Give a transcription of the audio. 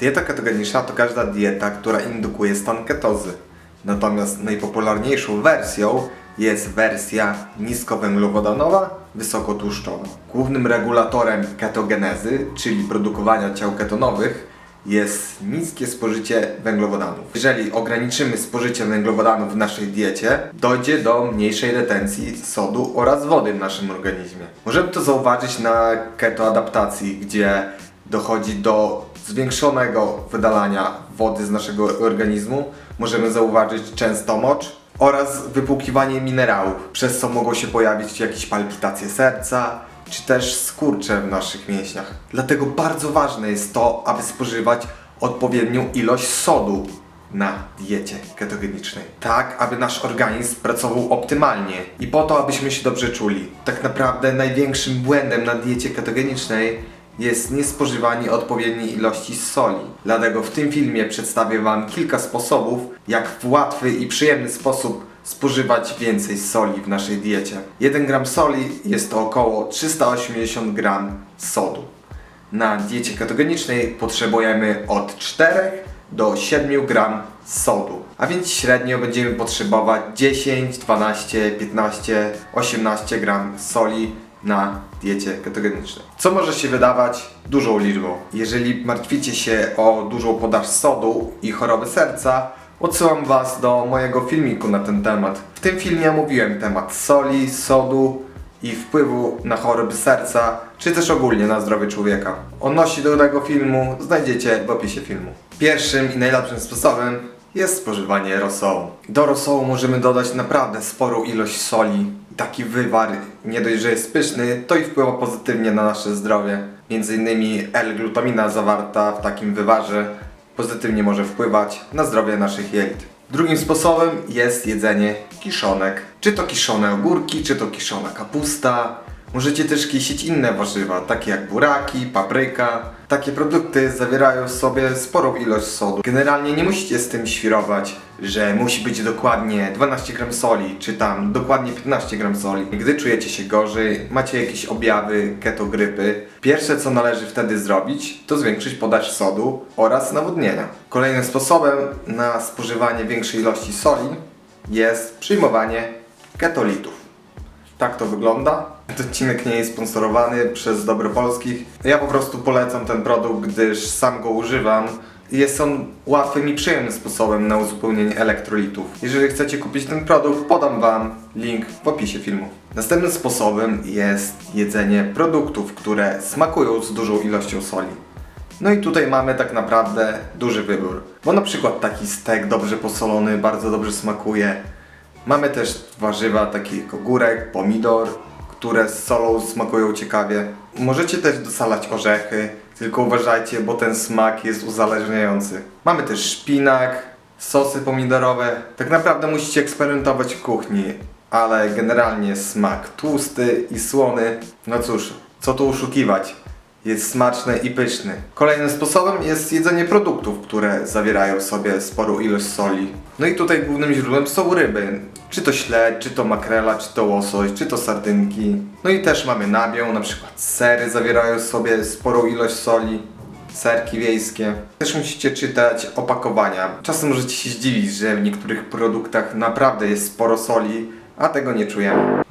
Dieta ketogeniczna to każda dieta, która indukuje stan ketozy. Natomiast najpopularniejszą wersją jest wersja niskowęglowodanowa, wysokotłuszczowa. Głównym regulatorem ketogenezy, czyli produkowania ciał ketonowych, jest niskie spożycie węglowodanów. Jeżeli ograniczymy spożycie węglowodanów w naszej diecie, dojdzie do mniejszej retencji sodu oraz wody w naszym organizmie. Możemy to zauważyć na ketoadaptacji, gdzie dochodzi do zwiększonego wydalania wody z naszego organizmu. Możemy zauważyć często mocz oraz wypłukiwanie minerałów, przez co mogą się pojawić jakieś palpitacje serca, czy też skurcze w naszych mięśniach. Dlatego bardzo ważne jest to, aby spożywać odpowiednią ilość sodu na diecie ketogenicznej. Tak, aby nasz organizm pracował optymalnie i po to, abyśmy się dobrze czuli. Tak naprawdę największym błędem na diecie ketogenicznej jest niespożywanie odpowiedniej ilości soli. Dlatego w tym filmie przedstawię Wam kilka sposobów, jak w łatwy i przyjemny sposób spożywać więcej soli w naszej diecie. 1 gram soli jest to około 380 gram sodu. Na diecie ketogenicznej potrzebujemy od 4 do 7 gram sodu. A więc średnio będziemy potrzebować 10, 12, 15, 18 gram soli na diecie ketogenicznej. Co może się wydawać dużą liczbą. Jeżeli martwicie się o dużą podaż sodu i choroby serca, odsyłam Was do mojego filmiku na ten temat. W tym filmie omówiłem temat soli, sodu i wpływu na choroby serca, czy też ogólnie na zdrowie człowieka. Odnosi do tego filmu znajdziecie w opisie filmu. Pierwszym i najlepszym sposobem jest spożywanie rosołu. Do rosołu możemy dodać naprawdę sporą ilość soli. Taki wywar nie dość, że jest pyszny, to i wpływa pozytywnie na nasze zdrowie. Między innymi L-glutamina zawarta w takim wywarze pozytywnie może wpływać na zdrowie naszych jelit. Drugim sposobem jest jedzenie kiszonek. Czy to kiszone ogórki, czy to kiszona kapusta. Możecie też kisić inne warzywa, takie jak buraki, papryka. Takie produkty zawierają w sobie sporą ilość sodu. Generalnie nie musicie z tym świrować, że musi być dokładnie 12 gram soli, czy tam dokładnie 15 gram soli. Gdy czujecie się gorzej, macie jakieś objawy ketogrypy, pierwsze co należy wtedy zrobić, to zwiększyć podaż sodu oraz nawodnienia. Kolejnym sposobem na spożywanie większej ilości soli jest przyjmowanie ketolitów. Tak to wygląda. Ten odcinek nie jest sponsorowany przez Dobro Polskich. Ja po prostu polecam ten produkt, gdyż sam go używam. Jest on łatwym i przyjemnym sposobem na uzupełnienie elektrolitów. Jeżeli chcecie kupić ten produkt, podam Wam link w opisie filmu. Następnym sposobem jest jedzenie produktów, które smakują z dużą ilością soli. No i tutaj mamy tak naprawdę duży wybór. Bo na przykład taki stek dobrze posolony bardzo dobrze smakuje. Mamy też warzywa takie jak ogórek, pomidor, które z solą smakują ciekawie. Możecie też dosalać orzechy, tylko uważajcie, bo ten smak jest uzależniający. Mamy też szpinak, sosy pomidorowe. Tak naprawdę musicie eksperymentować w kuchni, ale generalnie smak tłusty i słony. No cóż, co tu oszukiwać? Jest smaczny i pyszny. Kolejnym sposobem jest jedzenie produktów, które zawierają sobie sporą ilość soli. No i tutaj głównym źródłem są ryby. Czy to śledź, czy to makrela, czy to łosoś, czy to sardynki. No i też mamy nabiał, na przykład sery zawierają sobie sporą ilość soli. Serki wiejskie. Też musicie czytać opakowania. Czasem możecie się zdziwić, że w niektórych produktach naprawdę jest sporo soli, a tego nie czujemy.